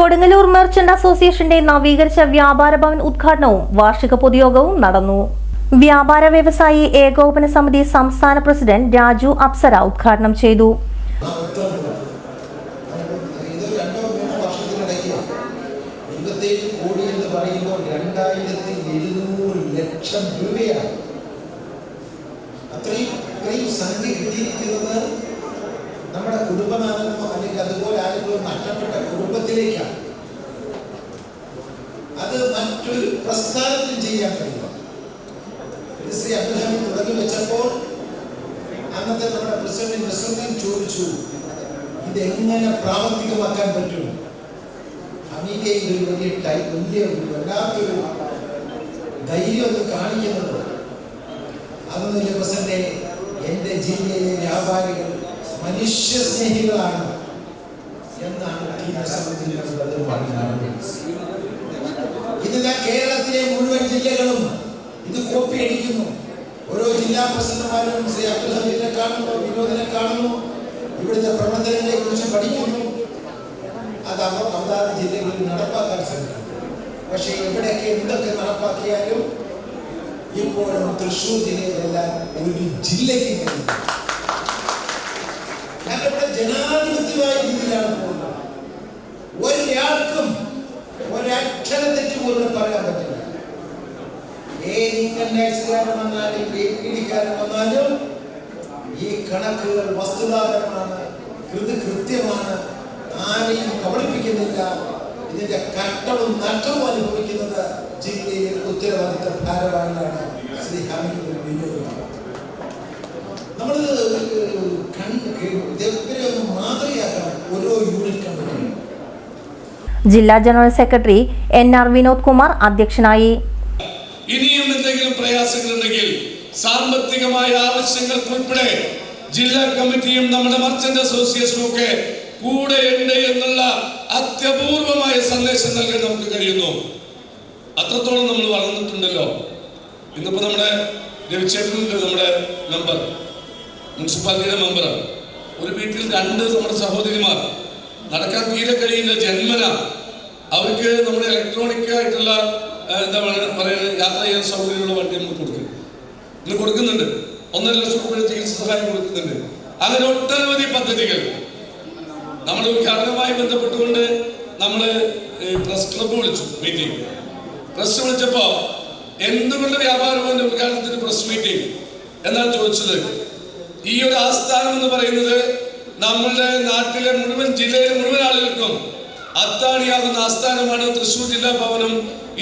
Kodungallur merchant അസോസിയേഷന്റെ നവീകരിച്ച വ്യാപാര ഭവൻ ഉദ്ഘാടനവും വാർഷിക പൊതുയോഗവും നടന്നു. വ്യാപാര വ്യവസായി ഏകോപന സമിതി സംസ്ഥാന പ്രസിഡന്റ് രാജു അപ്സര ഉദ്ഘാടനം ചെയ്തു. ലക്ഷം രൂപയാണ് അത്രയും സംഖ്യ കിട്ടിയിരിക്കുന്നത് നമ്മുടെ കുടുംബനാഥനോ അല്ലെങ്കിൽ അതുപോലെ ആരെങ്കിലും നഷ്ടപ്പെട്ട കുടുംബത്തിലേക്കാണ്. അത് മറ്റൊരു പ്രസ്ഥാനത്തിൽ ചെയ്യാൻ കഴിയും ശ്രീ അബ്ദുഹാമി തുടങ്ങി വെച്ചപ്പോൾ അന്നത്തെ നമ്മുടെ പ്രസിഡന്റ് നസറുദ്ദീൻ ചോദിച്ചു എങ്ങനെ പ്രാവർത്തികമാക്കാൻ പറ്റും? അമീകയിൽ ഒരു വലിയ ടൈ വലിയ വല്ലാത്തൊരു ധൈര്യം ഒന്ന് കാണിക്കുന്നത്. അതൊന്നുമില്ല പ്രസിഡന്റ് എന്റെ ജില്ലയിലെ വ്യാപാരികൾ മനുഷ്യ സ്നേഹികളാണ് എന്നാണ് പറഞ്ഞത് ഇന്ന് കേരളത്തിലെ മുഴുവൻ ജില്ലകളും ഇത് കോപ്പി അടിക്കുന്നു. ഓരോ ജില്ലാ പ്രസിഡന്റുമാരും ശ്രീ അബ്ദുൽ ഹമീദിനെ കാണുന്നു വിനോദിനെ കാണുന്നു ഇവിടുത്തെ പ്രവർത്തനങ്ങളെ കുറിച്ച് പഠിക്കുന്നു. അത് അവർ അവതാര ജില്ലകളിൽ നടപ്പാക്കാൻ ശ്രമിക്കുന്നു. പക്ഷേ എവിടെയൊക്കെ എന്തൊക്കെ നടപ്പാക്കിയാലും ഇപ്പോഴും തൃശ്ശൂർ ജില്ലയിലെല്ലാം ഒരു ജില്ലയ്ക്ക് കഴിയും കാരണം ജനാധിപത്യമായ രീതിയിലാണ് പോകുന്നത്. ഒരാൾക്കും ഒരക്ഷരം തെറ്റ് പറയാൻ പറ്റില്ല. ടാക്സുകാരൻ വന്നാലും ഇടിക്കാരൻ വന്നാലും ഈ കണക്കുകൾ വസ്തുതാപരമാണ് കൃത് കൃത്യമാണ് ആരെയും കബളിപ്പിക്കുന്നില്ല. ഇതിന്റെ കട്ടവും നട്ടവും അനുഭവിക്കുന്നത് ജില്ലയിൽ ഉത്തരവാദിത്ത ഭാരവാഹികളാണ് ശ്രീ ഹമീദ് നമ്മൾ ഓരോ യൂണിറ്റ് ജില്ലാ general secretary N R Vinod Kumar അധ്യക്ഷനായി. ഇനിയും എന്തെങ്കിലും പ്രയാസങ്ങളുണ്ടെങ്കിൽ സാമ്പത്തികമായ ആവശ്യങ്ങൾക്കുൾപ്പെടെ ജില്ലാ കമ്മിറ്റിയും നമ്മുടെ മർച്ചന്റ് അസോസിയേഷനും ഒക്കെ കൂടെ ഉണ്ട് എന്നുള്ള അത്യപൂർവമായ സന്ദേശം നൽകാൻ നമുക്ക് കഴിയുന്നു. അത്രത്തോളം നമ്മൾ വളർന്നിട്ടുണ്ടല്ലോ. ഇന്നിപ്പോ നമ്മുടെ രവിചേട്ടനുണ്ട് നമ്മുടെ മെമ്പർ മുനിസിപ്പാലിറ്റിയുടെ മെമ്പർ ഒരു വീട്ടിൽ രണ്ട് നമ്മുടെ സഹോദരിമാർ. നടക്കാൻ തീരെ കഴിയുന്ന ജന്മന. അവർക്ക് നമ്മുടെ ഇലക്ട്രോണിക് ആയിട്ടുള്ള എന്താ പറയുന്നത് യാത്ര ചെയ്യാൻ സൗകര്യമുള്ള വണ്ടി നമ്മൾ കൊടുക്കും. ഇന്ന് കൊടുക്കുന്നുണ്ട്. ഒന്നര ലക്ഷം രൂപയുടെ ചികിത്സ സഹായം കൊടുക്കുന്നുണ്ട്. അങ്ങനെ ഒട്ടനവധി പദ്ധതികൾ. നമ്മൾ ഉദ്ഘാടനവുമായി ബന്ധപ്പെട്ടുകൊണ്ട് നമ്മൾ പ്രസ് ക്ലബ്ബ് വിളിച്ചു മീറ്റിംഗ്. പ്രസ് വിളിച്ചപ്പോ എന്തുകൊണ്ട് വ്യാപാര ഭവന്റെ ഉദ്ഘാടനത്തിന് പ്രസ് മീറ്റിംഗ്? എന്നാണ് ചോദിച്ചത് ഈ ഒരു ആസ്ഥാനം എന്ന് പറയുന്നത് നമ്മളുടെ നാട്ടിലെ മുഴുവൻ ജില്ലയിലെ മുഴുവൻ ആളുകൾക്കും അത്താണിയാകുന്ന ആസ്ഥാനമാണ് തൃശൂർ ജില്ലാ ഭവനം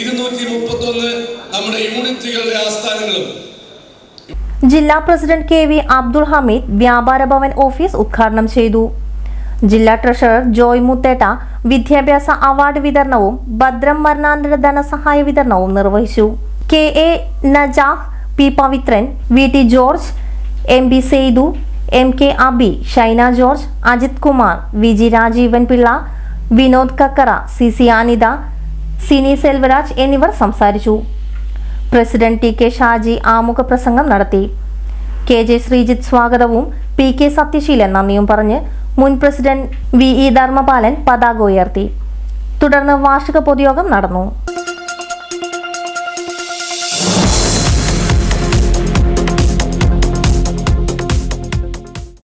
ഇരുന്നൂറ്റി മുപ്പത്തി ഒന്ന് നമ്മുടെ യൂണിറ്റുകളുടെ ആസ്ഥാനങ്ങളും. ജില്ലാ president K V Abdul Hameed Vyapara Bhavan office ഉദ്ഘാടനം ചെയ്തു. ജില്ലാ ട്രഷറർ ജോയ് മുത്തേട്ട വിദ്യാഭ്യാസ അവാർഡ് വിതരണവും ഭദ്രം മരണാനന്തര ധനസഹായ വിതരണവും നിർവഹിച്ചു. K A Najah P Pavithran V T George M B Seythu M K Abi Shaina George Ajith Kumar V G Rajeevan Pillai Vinod Kakkara C C Anitha Sini Selvaraj എന്നിവർ സംസാരിച്ചു. President T K Shaji ആമുഖ പ്രസംഗം നടത്തി. K J Sreejith സ്വാഗതവും P K Sathyaseelan നന്ദിയും പറഞ്ഞ് മുൻ president V E Dharmapalan പതാക ഉയർത്തി. തുടർന്ന് വാർഷിക പൊതുയോഗം നടന്നു.